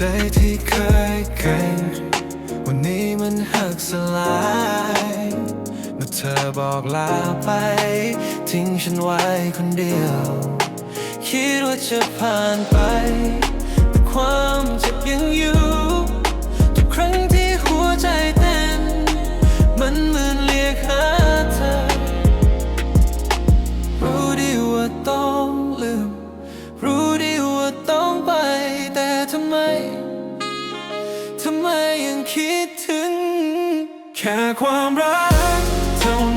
ใจที่เคยเก่งวันนี้มันหักสลายเมื่อเธอบอกลาไป ทิ้งฉันไว้คนเดียว คิดว่าจะผ่านไป แต่ความเจ็บยังอยู่ทุกครั้งที่หัวใจเต้น มันเหมือนเรียกหา ค่ความรักเท่า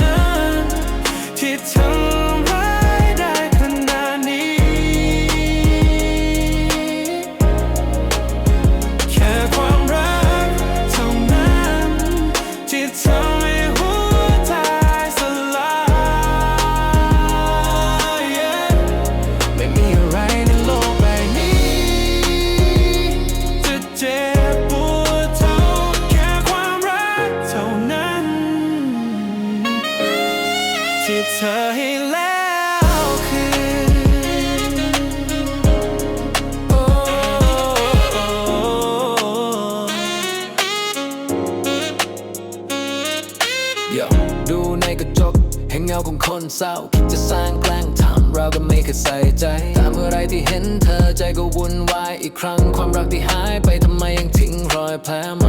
ที่เธอให้แล้วคืนโอ้ยดูในกระจกเห็นเงาของคนเศร้าคิดจะสร้างแกล้งทำเราก็ไม่เคยใส่ใจแต่เมื่อไรที่เห็นเธอใจก็วุ่นวายอีกครั้งความรักที่หายไปทำไมยังทิ้งรอยแผลม่รู้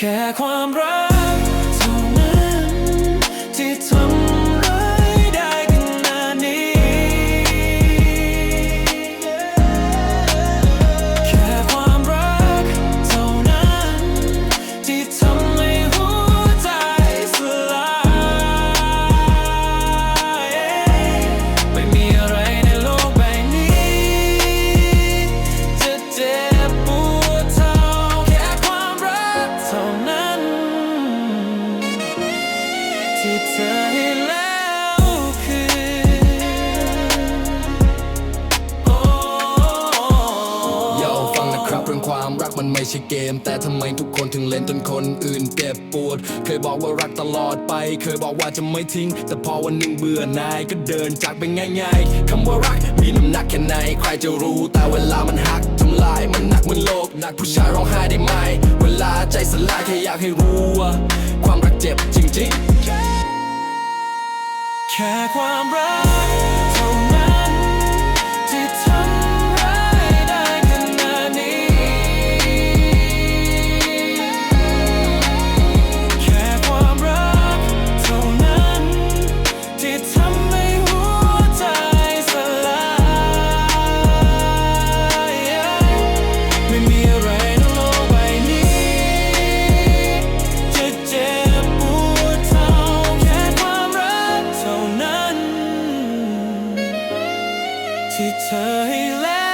แค่ความรัก มันไม่ใช่เกม แต่ทำไมทุกคนถึงเล่นจนคนอื่นเจ็บปวด เคยบอกว่ารักตลอดไป เคยบอกว่าจะไม่ทิ้ง แต่พอวันหนึ่งเบื่อนายก็เดินจากไปง่ายๆคำว่ารักมีน้ำหนักแค่ไหน ใครจะรู้แต่เวลามันหักทำลายมันหนักเหมือนโลกหนักผู้ชายร้องไห้ได้ไหม เวลาใจสลายแค่อยากให้รู้ว่าความรักเจ็บจริงๆแค่ความรัก Turn left.